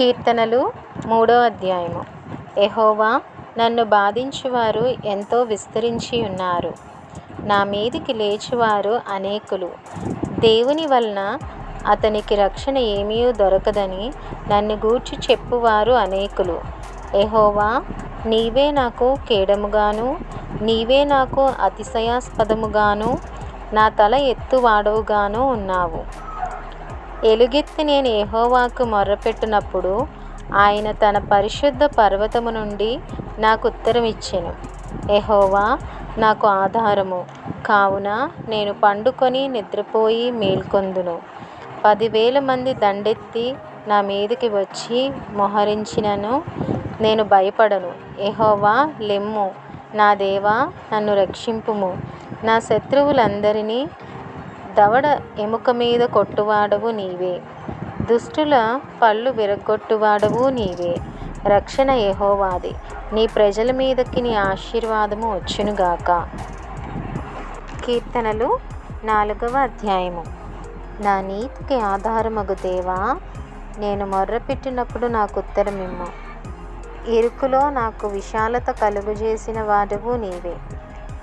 కీర్తనలు మూడో అధ్యాయము. ఎహోవా నన్ను బాధించువారు ఎంతో విస్తరించి ఉన్నారు. నా మీదికి లేచివారు అనేకులు. దేవుని వలన అతనికి రక్షణ ఏమీ దొరకదని నన్ను గూర్చి చెప్పువారు అనేకులు. ఎహోవా నీవే నాకు కేడముగాను నీవే నాకు అతిశయాస్పదముగాను నా తల ఎత్తువాడవుగాను ఉన్నావు. ఎలుగెత్తి నేను ఏహోవాకు మొర్రపెట్టినప్పుడు ఆయన తన పరిశుద్ధ పర్వతము నుండి నాకు ఉత్తరం ఇచ్చెను. ఎహోవా నాకు ఆధారము. కావున నేను పండుకొని నిద్రపోయి మేల్కొందును. పదివేల మంది దండెత్తి నా మీదకి వచ్చి మోహరించినను. నేను భయపడను. ఎహోవా లెమ్ము. నా దేవా నన్ను రక్షింపుము. నా శత్రువులందరినీ దవడ ఎముక మీద కొట్టువాడవు నీవే. దుష్టుల పళ్ళు విరగ్గొట్టువాడవు నీవే. రక్షణ యహోవాది. నీ ప్రజల మీదకి నీ ఆశీర్వాదము వచ్చునుగాక. కీర్తనలు నాలుగవ అధ్యాయము. నా నీతికి ఆధారమగు దేవా నేను మొర్రపెట్టినప్పుడు నాకు ఉత్తరమిమ్ము. ఇరుకులో నాకు విశాలత కలుగజేసిన వాడవు నీవే.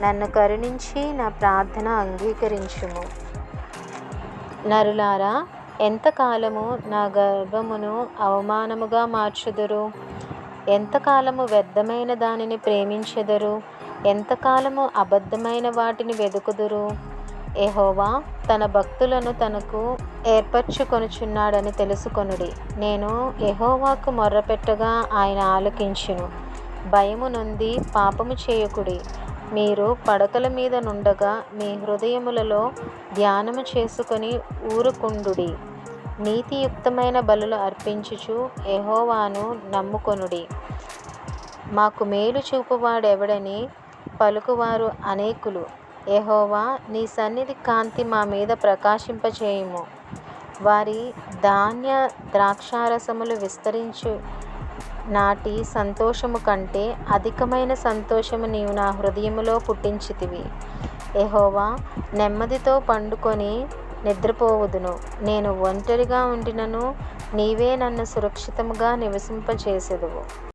నన్ను కరుణించి నా ప్రార్థన అంగీకరించుము. నరులారా ఎంతకాలము నా గర్భమును అవమానముగా మార్చుదురు? ఎంతకాలము వ్యర్థమైన దానిని ప్రేమించెదరు? ఎంతకాలము అబద్ధమైన వాటిని వెదుకుదురు? ఎహోవా తన భక్తులను తనకు ఏర్పరచుకొనుచున్నాడని తెలుసుకొనుడి. నేను ఎహోవాకు మొర్రపెట్టగా ఆయన ఆలకించును. భయము నొంది పాపము చేయకుడి. మీరు పడకల మీద నుండగా మీ హృదయములలో ధ్యానము చేసుకొని ఊరుకుండుడి. నీతియుక్తమైన బలులు అర్పించుచు ఎహోవాను నమ్ముకొనుడి. మాకు మేలు చూపువాడెవడని పలుకువారు అనేకులు. ఎహోవా నీ సన్నిధి కాంతి మా మీద ప్రకాశింపచేయుము. వారి ధాన్య ద్రాక్షారసములు విస్తరించు నాటి సంతోషము కంటే అధికమైన సంతోషము నీవు నా హృదయములో పుట్టించితివి. ఎహోవా నెమ్మదితో పండుకొని నిద్రపోవుదును. నేను ఒంటరిగా ఉండినను నీవే నన్ను సురక్షితముగా నివసింపచేసేదువు.